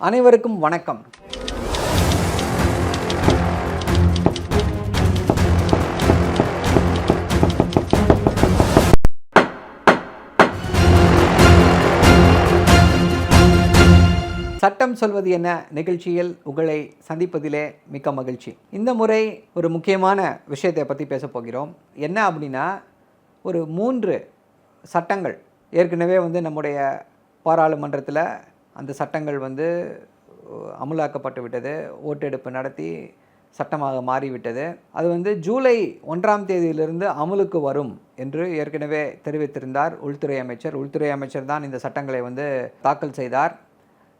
அனைவருக்கும் வணக்கம். சட்டம் சொல்வது என்ன நிகழ்ச்சியில் உங்களை சந்திப்பதிலே மிக்க மகிழ்ச்சி. இந்த முறை ஒரு முக்கியமான விஷயத்தை பற்றி பேச போகிறோம். என்ன அப்படின்னா ஒரு மூன்று சட்டங்கள் ஏற்கனவே வந்து நம்முடைய பாராளுமன்றத்தில் அந்த சட்டங்கள் வந்து அமுலாக்கப்பட்டு விட்டது. ஓட்டெடுப்பு நடத்தி சட்டமாக மாறிவிட்டது. அது வந்து ஜூலை ஒன்றாம் தேதியிலிருந்து அமலுக்கு வரும் என்று ஏற்கனவே தெரிவித்திருந்தார் உள்துறை அமைச்சர். உள்துறை அமைச்சர் தான் இந்த சட்டங்களை வந்து தாக்கல் செய்தார்.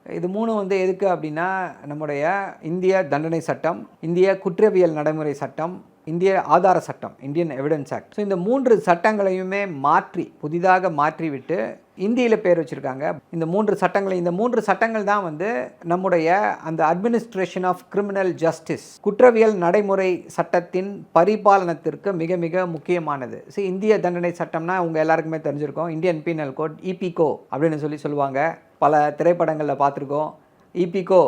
இது மூணு வந்து எதுக்கு அப்படின்னா நம்முடைய இந்திய தண்டனை சட்டம் இந்திய குற்றவியல் நடைமுறை சட்டம் இந்திய ஆதார சட்டம் இந்தியன் எவிடன்ஸ் ஆக்ட் ஸோ இந்த மூன்று சட்டங்களையுமே மாற்றி புதிதாக மாற்றிவிட்டு இந்தியில் பேர் வச்சுருக்காங்க. இந்த மூன்று சட்டங்களை இந்த மூன்று சட்டங்கள் தான் வந்து நம்முடைய அந்த அட்மினிஸ்ட்ரேஷன் ஆஃப் கிரிமினல் ஜஸ்டிஸ் குற்றவியல் நடைமுறை சட்டத்தின் பரிபாலனத்திற்கு மிக மிக முக்கியமானது. ஸோ இந்திய தண்டனை சட்டம்னா உங்கள் எல்லாருக்குமே தெரிஞ்சிருக்கோம். இந்தியன் பீனல் கோட் இபிகோ அப்படின்னு சொல்லி சொல்லுவாங்க. பல திரைப்படங்களில் பார்த்துருக்கோம். இபிகோ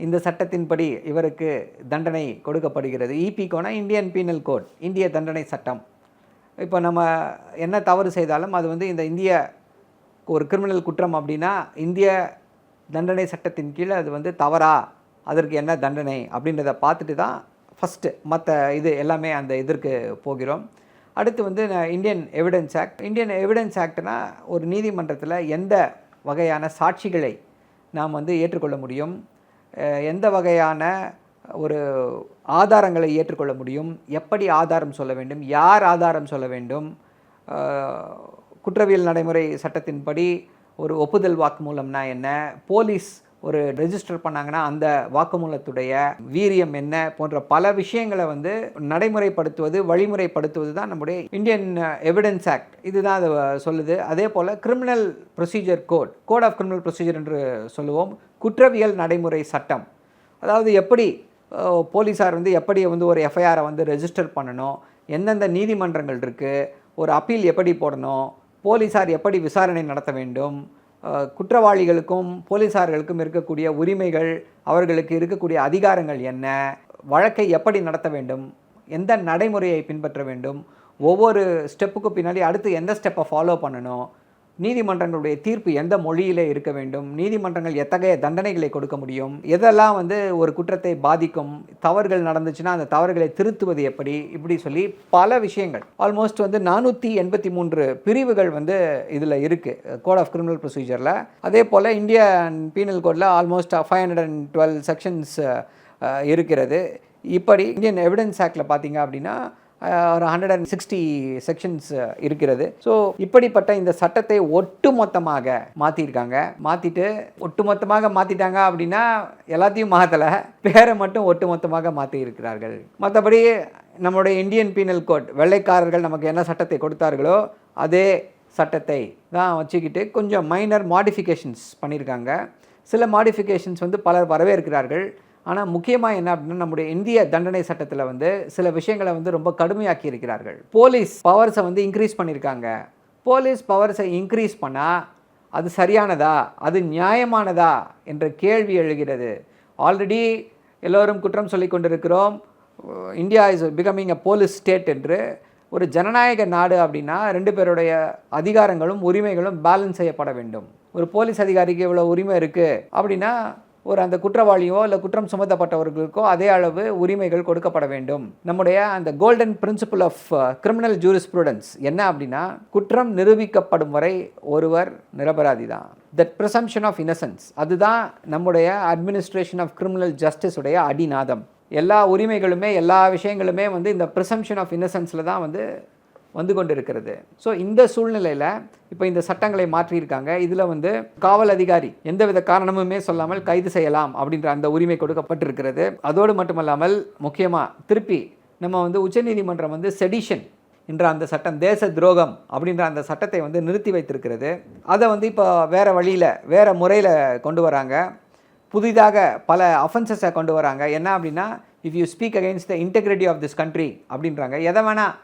இந்த சட்டத்தின்படி இவருக்கு தண்டனை கொடுக்கப்படுகிறது. இபிகோனா இந்தியன் பீனல் கோட் இந்திய தண்டனை சட்டம். இப்போ நம்ம என்ன தவறு செய்தாலும் அது வந்து இந்த இந்திய ஒரு கிரிமினல் குற்றம் அப்படின்னா இந்திய தண்டனை சட்டத்தின் கீழே அது வந்து தவறா? அதற்கு என்ன தண்டனை? அப்படின்றத பார்த்துட்டு தான் ஃபஸ்ட்டு மற்ற இது எல்லாமே அந்த இதற்கு போகிறோம். அடுத்து வந்து நான் Indian evidence act Indian evidence ஆக்ட்னா ஒரு நீதிமன்றத்தில் எந்த வகையான சாட்சிகளை நாம் வந்து ஏற்றுக்கொள்ள முடியும்? எந்த வகையான ஒரு ஆதாரங்களை ஏற்றுக்கொள்ள முடியும்? எப்படி ஆதாரம் சொல்ல வேண்டும்? யார் ஆதாரம் சொல்ல வேண்டும்? குற்றவியல் நடைமுறை சட்டத்தின்படி ஒரு ஒப்புதல் வாக்குமூலம்னா என்ன? போலீஸ் ஒரு ரெஜிஸ்டர் பண்ணாங்கன்னா அந்த வாக்குமூலத்துடைய வீரியம் என்ன போன்ற பல விஷயங்களை வந்து நடைமுறைப்படுத்துவது வழிமுறைப்படுத்துவது தான் நம்முடைய இந்தியன் எவிடன்ஸ் ஆக்ட் இதுதான் அது uh, சொல்லுது. அதே போல் criminal procedure code code of criminal procedure என்று சொல்லுவோம். குற்றவியல் நடைமுறை சட்டம். அதாவது எப்படி uh, போலீஸார் வந்து எப்படி வந்து ஒரு எஃப்ஐஆரை வந்து ரெஜிஸ்டர் பண்ணணும்? எந்தெந்த நீதிமன்றங்கள் இருக்குது ஒரு அப்பீல் எப்படி போடணும்? போலீஸார் எப்படி விசாரணை நடத்த வேண்டும்? குற்றவாளிகளுக்கும் போலீஸார்களுக்கும் இருக்கக்கூடிய உரிமைகள் அவர்களுக்கு இருக்கக்கூடிய அதிகாரங்கள் என்ன? வழக்கை எப்படி நடத்த வேண்டும்? எந்த நடைமுறையை பின்பற்ற வேண்டும்? ஒவ்வொரு ஸ்டெப்புக்கு பின்னாடி அடுத்து எந்த ஸ்டெப்பை ஃபாலோ பண்ணணும்? நீதிமன்றங்களுடைய தீர்ப்பு எந்த மொழியிலே இருக்க வேண்டும்? நீதிமன்றங்கள் எத்தகைய தண்டனைகளை கொடுக்க முடியும்? எதெல்லாம் வந்து ஒரு குற்றத்தை பாதிக்கும்? தவறுகள் நடந்துச்சுன்னா அந்த தவறுகளை திருத்துவது எப்படி? இப்படி சொல்லி பல விஷயங்கள். ஆல்மோஸ்ட் வந்து நானூற்றி எண்பத்தி மூன்று பிரிவுகள் வந்து இதில் இருக்குது கோட் ஆஃப் கிரிமினல் ப்ரொசீஜரில் அதே போல் Indian penal கோடில் almost five hundred and twelve sections இருக்கிறது. இப்படி இந்தியன் எவிடன்ஸ் ஆக்டில் பார்த்தீங்க அப்படின்னா ஒரு ஹண்ட்ரட் அண்ட் சிக்ஸ்டி செக்ஷன்ஸ் இருக்கிறது. ஸோ இப்படிப்பட்ட இந்த சட்டத்தை ஒட்டுமொத்தமாக மாற்றிருக்காங்க மாற்றிட்டு ஒட்டுமொத்தமாக மாற்றிட்டாங்க அப்படின்னா எல்லாத்தையும் மாற்றலை பேரை மட்டும் ஒட்டுமொத்தமாக மாற்றி இருக்கிறார்கள். மற்றபடி நம்மளுடைய இந்தியன் பீனல் கோட் வெள்ளைக்காரர்கள் நமக்கு என்ன சட்டத்தை கொடுத்தார்களோ அதே சட்டத்தை தான் வச்சுக்கிட்டு கொஞ்சம் மைனர் மாடிஃபிகேஷன்ஸ் பண்ணியிருக்காங்க சில மாடிஃபிகேஷன்ஸ் வந்து பலர் வரவேற்கிறார்கள். ஆனால் முக்கியமாக என்ன அப்படின்னா நம்முடைய இந்திய தண்டனை சட்டத்தில் வந்து சில விஷயங்களை வந்து ரொம்ப கடுமையாக்கி இருக்கிறார்கள். போலீஸ் பவர்ஸை வந்து இன்க்ரீஸ் பண்ணியிருக்காங்க. போலீஸ் பவர்ஸை இன்க்ரீஸ் பண்ணால் அது சரியானதா? அது நியாயமானதா? என்ற கேள்வி எழுகிறது. ஆல்ரெடி எல்லோரும் குற்றம் சொல்லி கொண்டிருக்கிறோம். India is becoming a police state என்று. ஒரு ஜனநாயக நாடு அப்படின்னா ரெண்டு பேருடைய அதிகாரங்களும் உரிமைகளும் பேலன்ஸ் செய்யப்பட வேண்டும். ஒரு போலீஸ் அதிகாரிக்கு இவ்வளோ உரிமை இருக்குது அப்படின்னா ஒரு அந்த குற்றவாளியோ இல்லை குற்றம் சுமத்தப்பட்டவர்களுக்கோ அதே அளவு உரிமைகள் கொடுக்கப்பட வேண்டும். நம்முடைய அந்த golden principle of criminal jurisprudence என்ன அப்படின்னா குற்றம் நிரூபிக்கப்படும் வரை ஒருவர் நிரபராதி தான். தட் ப்ரிசம்ஷன் ஆஃப் இன்னசென்ஸ் அதுதான் நம்முடைய அட்மினிஸ்ட்ரேஷன் ஆஃப் கிரிமினல் ஜஸ்டிஸ் உடைய அடிநாதம். எல்லா உரிமைகளுமே எல்லா விஷயங்களுமே வந்து இந்த ப்ரிசம்ஷன் ஆஃப் இன்னசென்ஸில் தான் வந்து வந்து கொண்டு இருக்கிறது ஸோ இந்த சூழ்நிலையில் இப்போ இந்த சட்டங்களை மாற்றியிருக்காங்க. இதில் வந்து காவல் அதிகாரி எந்தவித காரணமுமே சொல்லாமல் கைது செய்யலாம் அப்படின்ற அந்த உரிமை கொடுக்கப்பட்டிருக்கிறது. அதோடு மட்டுமல்லாமல் முக்கியமாக திருப்பி நம்ம வந்து உச்சநீதிமன்றம் வந்து செடிஷன் என்ற அந்த சட்டம் தேச துரோகம் அப்படின்ற அந்த சட்டத்தை வந்து நிறுத்தி வைத்திருக்கிறது. அதை வந்து இப்போ வேறு வழியில் வேறு முறையில் கொண்டு வராங்க. புதிதாக பல அஃபென்சஸை கொண்டு வராங்க. என்ன அப்படின்னா if you speak against the integrity of this country அப்படின்றாங்க. எதை வேணால்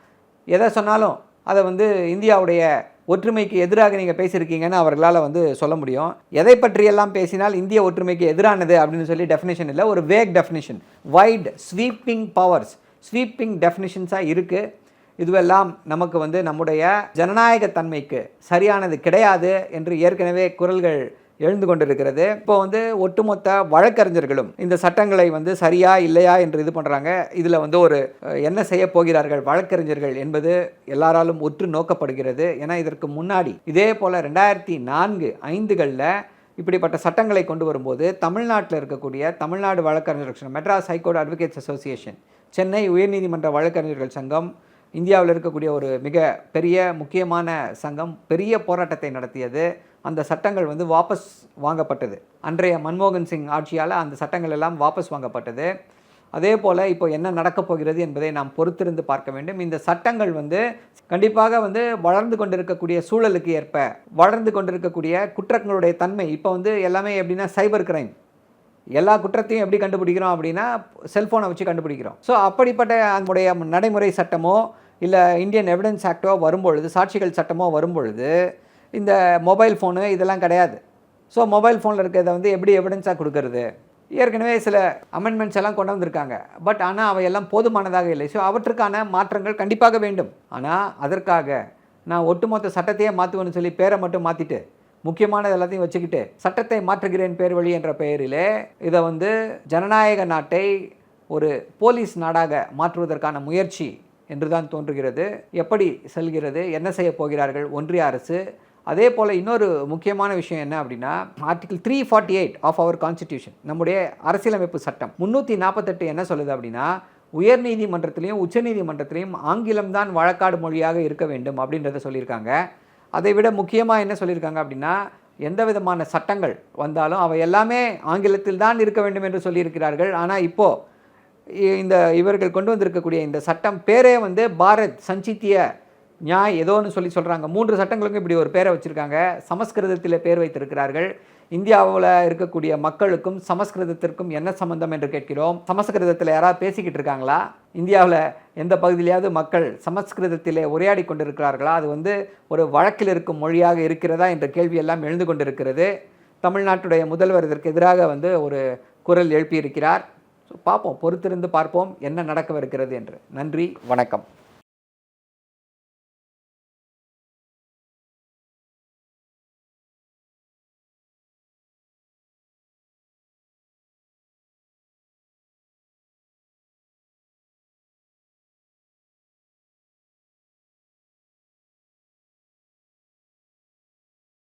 எதை சொன்னாலும் அதை வந்து இந்தியாவுடைய ஒற்றுமைக்கு எதிராக நீங்கள் பேசியிருக்கீங்கன்னு அவர்களால் வந்து சொல்ல முடியும். எதை பற்றியெல்லாம் பேசினால் இந்திய ஒற்றுமைக்கு எதிரானது அப்படின்னு சொல்லி டெஃபினேஷன் இல்லை. ஒரு vague definition wide sweeping powers sweeping டெஃபினேஷன்ஸாக இருக்குது இதுவெல்லாம் நமக்கு வந்து நம்முடைய ஜனநாயக தன்மைக்கு சரியானது கிடையாது என்று ஏற்கனவே குரல்கள் எழுந்து கொண்டிருக்கிறது. இப்போ வந்து ஒட்டுமொத்த வழக்கறிஞர்களும் இந்த சட்டங்களை வந்து சரியா இல்லையா என்று இது பண்ணுறாங்க இதில் வந்து ஒரு என்ன செய்ய போகிறார்கள் வழக்கறிஞர்கள் என்பது எல்லாராலும் உற்று நோக்கப்படுகிறது. ஏன்னா இதற்கு முன்னாடி இதே போல் ரெண்டாயிரத்தி நான்கு ஐந்துகளில் இப்படிப்பட்ட சட்டங்களை கொண்டு வரும்போது தமிழ்நாட்டில் இருக்கக்கூடிய தமிழ்நாடு வழக்கறிஞர்கள் சங்கம் Madras high court advocates association Chennai உயர்நீதிமன்ற வழக்கறிஞர்கள் சங்கம் இந்தியாவில் இருக்கக்கூடிய ஒரு மிக பெரிய முக்கியமான சங்கம் பெரிய போராட்டத்தை நடத்தியது. அந்த சட்டங்கள் வந்து வாபஸ் வாங்கப்பட்டது. அன்றைய மன்மோகன் சிங் ஆட்சியால் அந்த சட்டங்கள் எல்லாம் வாபஸ் வாங்கப்பட்டது. அதே போல் இப்போ என்ன நடக்கப் போகிறது என்பதை நாம் பொறுத்திருந்து பார்க்க வேண்டும். இந்த சட்டங்கள் வந்து கண்டிப்பாக வந்து வளர்ந்து கொண்டிருக்கக்கூடிய சூழலுக்கு ஏற்ப வளர்ந்து கொண்டிருக்கக்கூடிய குற்றங்களுடைய தன்மை இப்போ வந்து எல்லாமே எப்படின்னா சைபர் கிரைம். எல்லா குற்றத்தையும் எப்படி கண்டுபிடிக்கிறோம் அப்படின்னா செல்ஃபோனை வச்சு கண்டுபிடிக்கிறோம். ஸோ அப்படிப்பட்ட நம்முடைய நடைமுறை சட்டமோ இல்லை இந்தியன் எவிடன்ஸ் ஆக்டோ வரும்பொழுது சாட்சிகள் சட்டமோ வரும்பொழுது இந்த மொபைல் ஃபோனு இதெல்லாம் கிடையாது. ஸோ மொபைல் ஃபோனில் இருக்கிறத வந்து எப்படி எவிடன்ஸாக கொடுக்கறது? ஏற்கனவே சில அமெண்ட்மெண்ட்ஸ் எல்லாம் கொண்டு வந்திருக்காங்க. பட் ஆனால் அவையெல்லாம் போதுமானதாக இல்லை. ஸோ அவற்றுக்கான மாற்றங்கள் கண்டிப்பாக வேண்டும். ஆனால் அதற்காக நான் ஒட்டுமொத்த சட்டத்தையே மாற்றுவேன்னு சொல்லி பேரை மட்டும் மாற்றிட்டு முக்கியமானது எல்லாத்தையும் வச்சுக்கிட்டு சட்டத்தை மாற்றுகிறேன் பேர் வழி என்ற பெயரிலே இதை வந்து ஜனநாயக நாட்டை ஒரு போலீஸ் நாடாக மாற்றுவதற்கான முயற்சி என்று தான் தோன்றுகிறது. எப்படி செல்கிறது? என்ன செய்ய போகிறார்கள்? ஒன்றிய அரசு அதே போல் இன்னொரு முக்கியமான விஷயம் என்ன அப்படின்னா article three forty eight of our constitution நம்முடைய அரசியலமைப்பு சட்டம். முந்நூற்றி நாற்பத்தெட்டு என்ன சொல்லுது அப்படின்னா உயர்நீதிமன்றத்திலையும் உச்சநீதிமன்றத்திலையும் ஆங்கிலம் தான் வழக்காடு மொழியாக இருக்க வேண்டும் அப்படின்றத சொல்லியிருக்காங்க. அதை விட முக்கியமாக என்ன சொல்லியிருக்காங்க அப்படின்னா எந்த விதமான சட்டங்கள் வந்தாலும் அவை எல்லாமே ஆங்கிலத்தில் தான் இருக்க வேண்டும் என்று சொல்லியிருக்கிறார்கள். ஆனால் இப்போது இ- இந்த இவர்கள் கொண்டு வந்திருக்கக்கூடிய இந்த சட்டம் பேரே வந்து பாரத் சஞ்சித்திய நியாய் ஏதோன்னு சொல்லி சொல்கிறாங்க மூன்று சட்டங்களுக்கும் இப்படி ஒரு பேரை வச்சுருக்காங்க. சமஸ்கிருதத்தில் பேர் வைத்திருக்கிறார்கள். இந்தியாவில் இருக்கக்கூடிய மக்களுக்கும் சமஸ்கிருதத்திற்கும் என்ன சம்பந்தம் என்று கேட்கிறோம். சமஸ்கிருதத்தில் யாராவது பேசிக்கிட்டு இருக்காங்களா? இந்தியாவில் எந்த பகுதியிலையாவது மக்கள் சமஸ்கிருதத்திலே உரையாடி கொண்டிருக்கிறார்களா? அது வந்து ஒரு வழக்கில் இருக்கும் மொழியாக இருக்கிறதா என்ற கேள்வியெல்லாம் எழுந்து கொண்டிருக்கிறது. தமிழ்நாட்டுடைய முதல்வர் இதற்கு எதிராக வந்து ஒரு குரல் எழுப்பியிருக்கிறார். ஸோ பார்ப்போம். பொறுத்திருந்து பார்ப்போம். என்ன நடக்கவிருக்கிறது என்று. நன்றி. வணக்கம்.